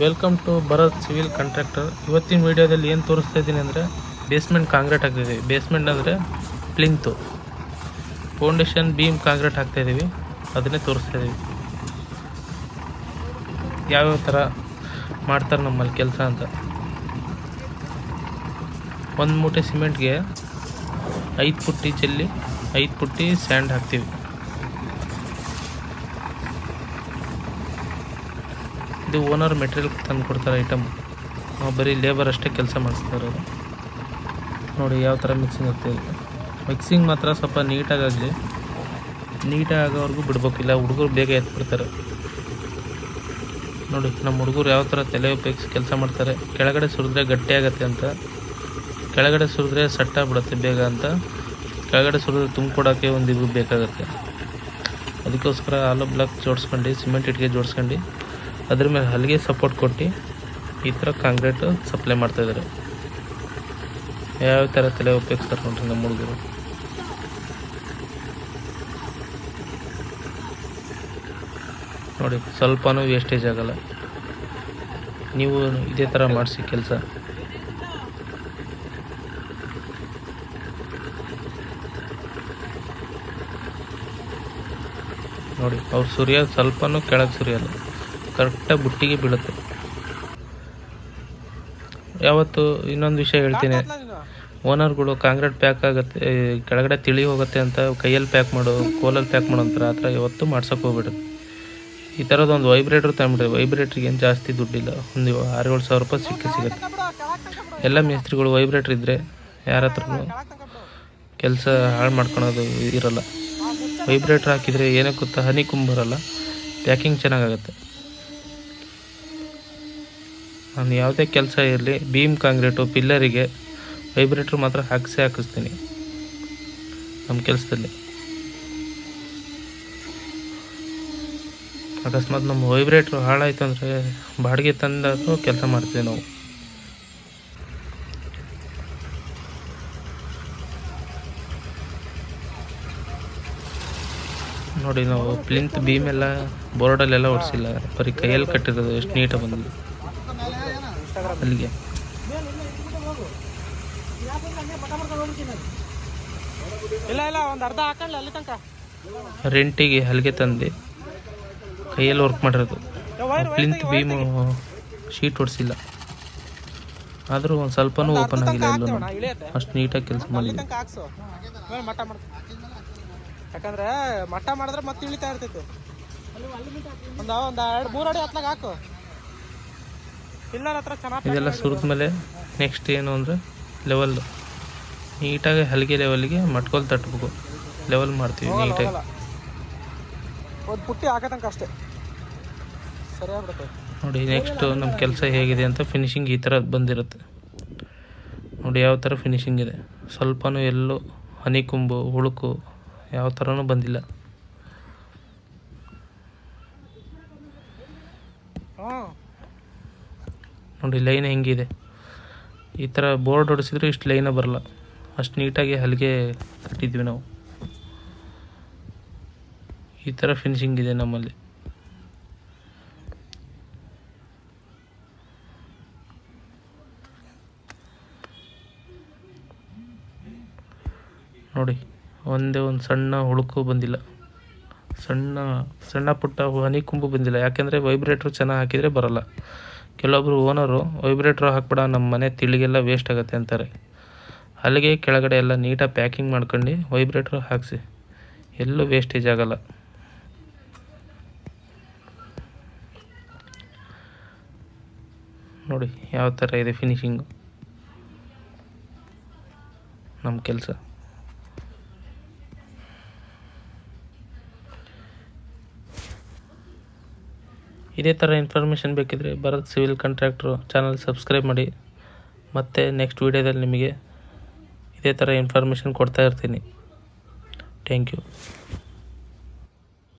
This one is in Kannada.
Welcome to Bharat civil contractor ಇವತ್ತಿನ ವಿಡಿಯೋದಲ್ಲಿ ಏನು ತೋರಿಸ್ತಾ ಇದ್ದೀನಿ ಅಂದರೆ ಬೇಸ್ಮೆಂಟ್ ಕಾಂಕ್ರೀಟ್ ಹಾಕ್ತಿದ್ದೀವಿ. ಬೇಸ್ಮೆಂಟ್ ಅಂದರೆ ಪ್ಲಿಂತು ಫೌಂಡೇಶನ್ ಬೀಮ್ ಕಾಂಕ್ರೀಟ್ ಹಾಕ್ತಾಯಿದ್ದೀವಿ ಅದನ್ನೇ ತೋರಿಸ್ತಾ ಇದ್ದೀವಿ. ಯಾವ್ಯಾವ ಥರ ಮಾಡ್ತಾರೆ ನಮ್ಮಲ್ಲಿ ಕೆಲಸ ಅಂತ. ಒಂದು ಮೂಟೆ ಸಿಮೆಂಟ್ಗೆ ಐದು ಪುಟ್ಟಿ ಚೆಲ್ಲಿ ಐದು ಪುಟ್ಟಿ ಸ್ಯಾಂಡ್ ಹಾಕ್ತೀವಿ. ಇದು ಓನರ್ ಮೆಟೀರಿಯಲ್ ತಂದು ಕೊಡ್ತಾರೆ ಐಟಮ್ ಬರೀ ಲೇಬರ್ ಅಷ್ಟೇ ಕೆಲಸ ಮಾಡಿಸ್ತಾ ಇರೋದು. ನೋಡಿ ಯಾವ ಥರ ಮಿಕ್ಸಿಂಗ್ ಆಗ್ತಿದೆ ಮಿಕ್ಸಿಂಗ್ ಮಾತ್ರ ಸ್ವಲ್ಪ ನೀಟಾಗಲಿ ನೀಟಾಗಿ ಆಗೋವರೆಗೂ ಬಿಡ್ಬೇಕಿಲ್ಲ ಹುಡುಗರು ಬೇಗ ಎತ್ಬಿಡ್ತಾರೆ. ನೋಡಿ, ನಮ್ಮ ಹುಡುಗರು ಯಾವ ಥರ ತಲೆ ಉಪಯೋಗಿಸಿ ಕೆಲಸ ಮಾಡ್ತಾರೆ. ಕೆಳಗಡೆ ಸುರಿದ್ರೆ ಗಟ್ಟಿ ಅಂತ. ಕೆಳಗಡೆ ಸುರಿದ್ರೆ ಸಟ್ಟಾಗ್ಬಿಡುತ್ತೆ ಬೇಗ ಅಂತ. ಕೆಳಗಡೆ ಸುರಿದ್ರೆ ತುಂಬಿಕೊಡೋಕ್ಕೆ ಒಂದು ಇದು ಬೇಕಾಗುತ್ತೆ. ಅದಕ್ಕೋಸ್ಕರ ಆಲೋ ಬ್ಲಾಕ್ ಜೋಡಿಸ್ಕೊಂಡು, ಸಿಮೆಂಟ್ ಇಟ್ಟಿಗೆ ಜೋಡಿಸ್ಕೊಂಡು ಅದ್ರ ಮೇಲೆ ಹಲಿಗೆ ಸಪೋರ್ಟ್ ಕೊಟ್ಟು ಈ ಥರ ಕಾಂಕ್ರೀಟು ಸಪ್ಲೈ ಮಾಡ್ತಾಯಿದ್ದಾರೆ ಯಾವ ಥರ ತಲೆ ಉಪಯೋಗಿಸ್ತಾರೆ ನೋಡ್ರಿ ನಮ್ಮ ಹುಡುಗರು. ನೋಡಿ, ಸ್ವಲ್ಪನೂ ವೇಸ್ಟೇಜ್ ಆಗಲ್ಲ. ನೀವು ಇದೇ ಥರ ಮಾಡಿಸಿ ಕೆಲಸ. ನೋಡಿ, ಅವ್ರು ಸುರಿಯೋದು ಸ್ವಲ್ಪನೂ ಕೆಳಗೆ ಸುರಿಯಲ್ಲ. ಕರೆಕ್ಟಾಗಿ ಬುಟ್ಟಿಗೆ ಬೀಳುತ್ತೆ. ಯಾವತ್ತು ಇನ್ನೊಂದು ವಿಷಯ ಹೇಳ್ತೀನಿ. ಓನರ್ಗಳು ಕಾಂಕ್ರೀಟ್ ಪ್ಯಾಕ್ ಆಗುತ್ತೆ ಕೆಳಗಡೆ ತಿಳಿ ಹೋಗುತ್ತೆ ಅಂತ ಕೈಯಲ್ಲಿ ಪ್ಯಾಕ್ ಮಾಡು, ಕೋಲಲ್ಲಿ ಪ್ಯಾಕ್ ಮಾಡೋ ಅಂತಾರೆ, ಆ ಥರ ಯಾವತ್ತೂ ಮಾಡ್ಸೋಕೆ ಹೋಗ್ಬೇಡ್ರಿ. ಈ ಥರದೊಂದು ವೈಬ್ರೇಟ್ರ್ ತಗೊಂಬಿಡ್ರಿ ವೈಬ್ರೇಟ್ರಿಗೆ ಏನು ಜಾಸ್ತಿ ದುಡ್ಡಿಲ್ಲ. ಒಂದು ಆರು ಏಳು ಸಾವಿರ ರೂಪಾಯಿ ಸಿಕ್ಕೇ ಸಿಗುತ್ತೆ. ಎಲ್ಲ ಮೇಸ್ತ್ರಿಗಳು ವೈಬ್ರೇಟ್ರ್ ಇದ್ದರೆ ಯಾರ ಹತ್ರನೂ ಕೆಲಸ ಹಾಳು ಮಾಡ್ಕೊಳೋದು ಇರಲ್ಲ. ವೈಬ್ರೇಟ್ರ್ ಹಾಕಿದರೆ ಏನಕ್ಕೆ ಗೊತ್ತಾ ಹನಿ ಕುಂಬರಲ್ಲ ಪ್ಯಾಕಿಂಗ್ ಚೆನ್ನಾಗಾಗುತ್ತೆ ನಾನು ಯಾವುದೇ ಕೆಲಸ ಇರಲಿ ಬೀಮ್ ಕಾಂಕ್ರೀಟು, ಪಿಲ್ಲರಿಗೆ ವೈಬ್ರೇಟ್ರ್ ಮಾತ್ರ ಹಾಕಿಸೇ ಹಾಕಿಸ್ತೀನಿ. ನಮ್ಮ ಕೆಲಸದಲ್ಲಿ. ಅಕಸ್ಮಾತ್ ನಮ್ಮ ವೈಬ್ರೇಟ್ರ್ ಹಾಳಾಯ್ತು ಅಂದರೆ ಬಾಡಿಗೆ ತಂದಾದರೂ ಕೆಲಸ ಮಾಡ್ತೀವಿ ನಾವು. ನೋಡಿ, ನಾವು ಪ್ಲಿಂತ್ ಬೀಮೆಲ್ಲ ಬೋರ್ಡಲ್ಲೆಲ್ಲ ಓಡಿಸಿಲ್ಲ ಬರೀ ಕೈಯಲ್ಲಿ ಕಟ್ಟಿರೋದು ಎಷ್ಟು ನೀಟಾಗಿ ಬಂದಿದೆ. ಅಲ್ಲಿಗೆ. ಇಲ್ಲ ಇಲ್ಲ ಒಂದು ಅರ್ಧ ಹಾಕೊಂಡ್ಲ ಅಲ್ಲಿ ತನಕ. ರೆಂಟಿಗೆ ಹಲಿಗೆ ತಂದು. ಕೈಯಲ್ಲಿ ವರ್ಕ್ ಮಾಡಿರೋದು. ಪ್ಲಿಂತ್ ಬೀಮು ಶೀಟ್ ಹೊಡಿಸಿಲ್ಲ. ಆದರೂ ಒಂದು ಸ್ವಲ್ಪನೂ ಓಪನ್ ಆಗಿಲ್ಲ ಎಲ್ಲೂ ಅಷ್ಟು ನೀಟಾಗಿ ಕೆಲಸ ಮಾಡಿಲ್ಲ ಯಾಕಂದ್ರೆ ಮಟ್ಟ ಮಾಡಿದ್ರೆ ಮತ್ತೆ ಇಳಿತಾ ಇರ್ತೈತಿ. ಒಂದು ಒಂದು ಎರಡು ಮೂರು ಅಡಿ ಹತ್ಲಾಗ ಹಾಕು. ಇದೆಲ್ಲ ಸುರಿದ ಮೇಲೆ ನೆಕ್ಸ್ಟ್ ಏನು ಅಂದರೆ ಲೆವೆಲ್ ನೀಟಾಗಿ ಹಲಿಗೆ ಲೆವೆಲ್ಗೆ ಮಟ್ಕೋಲ್ ತಟ್ಟಬೇಕು ಲೆವೆಲ್ ಮಾಡ್ತೀವಿ ನೀಟಾಗಿ. ಒಂದು ಪುಟ್ಟಿ ಹಾಕತಂಕ ಅಷ್ಟೇ. ನೋಡಿ ನೆಕ್ಸ್ಟ್ ನಮ್ಮ ಕೆಲಸ ಹೇಗಿದೆ ಅಂತ ಫಿನಿಶಿಂಗ್ ಈ ಥರ ಬಂದಿರುತ್ತೆ. ನೋಡಿ ಯಾವ ಥರ ಫಿನಿಶಿಂಗ್ ಇದೆ. ಸ್ವಲ್ಪನೂ ಎಲ್ಲೂ ಹನಿಕುಂಬು ಹುಳುಕು ಯಾವ ಥರನೂ ಬಂದಿಲ್ಲ. ಹ್ಞೂ ನೋಡಿ ಲೈನ್ ಹೆಂಗಿದೆ. ಈ ಥರ ಬೋರ್ಡ್ ಹೊಡಿಸಿದ್ರೆ ಇಷ್ಟು ಲೈನೇ ಬರಲ್ಲ. ಅಷ್ಟು ನೀಟಾಗಿ ಹಲಿಗೆ ಕಟ್ಟಿದ್ವಿ ನಾವು. ಈ ಥರ ಫಿನಿಶಿಂಗ್ ಇದೆ ನಮ್ಮಲ್ಲಿ. ನೋಡಿ, ಒಂದೇ ಒಂದು ಸಣ್ಣ ಹುಳುಕು ಬಂದಿಲ್ಲ. ಸಣ್ಣ ಸಣ್ಣ ಪುಟ್ಟ ಹನಿಕುಂಬು ಬಂದಿಲ್ಲ. ಯಾಕೆಂದರೆ ವೈಬ್ರೇಟ್ರು ಚೆನ್ನಾಗಿ ಹಾಕಿದರೆ ಬರಲ್ಲ. ಕೆಲವೊಬ್ರು ಓನರು ವೈಬ್ರೇಟ್ರ್ ಹಾಕ್ಬೇಡ, ನಮ್ಮ ಮನೆ ತಿಳಿಗೆಲ್ಲ ವೇಸ್ಟ್ ಆಗುತ್ತೆ ಅಂತಾರೆ. ಅಲ್ಲಿಗೆ ಕೆಳಗಡೆ ಎಲ್ಲ ನೀಟಾಗಿ ಪ್ಯಾಕಿಂಗ್ ಮಾಡ್ಕೊಂಡು ವೈಬ್ರೇಟ್ರ್ ಹಾಕಿಸಿ. ಎಲ್ಲೂ ವೇಸ್ಟೇಜ್ ಆಗೋಲ್ಲ. ನೋಡಿ, ಯಾವ ಥರ ಇದೆ ಫಿನಿಶಿಂಗು ನಮ್ಮ ಕೆಲಸ. ಇದೇ ಥರ ಇನ್ಫಾರ್ಮೇಷನ್ ಬೇಕಿದ್ರೆ Bharat civil contractor channel subscribe ಮಾಡಿ. ಮತ್ತು ನೆಕ್ಸ್ಟ್ ವೀಡಿಯೋದಲ್ಲಿ ನಿಮಗೆ ಇದೇ ಥರ ಇನ್ಫಾರ್ಮೇಷನ್ ಕೊಡ್ತಾ ಇರ್ತೀನಿ. Thank you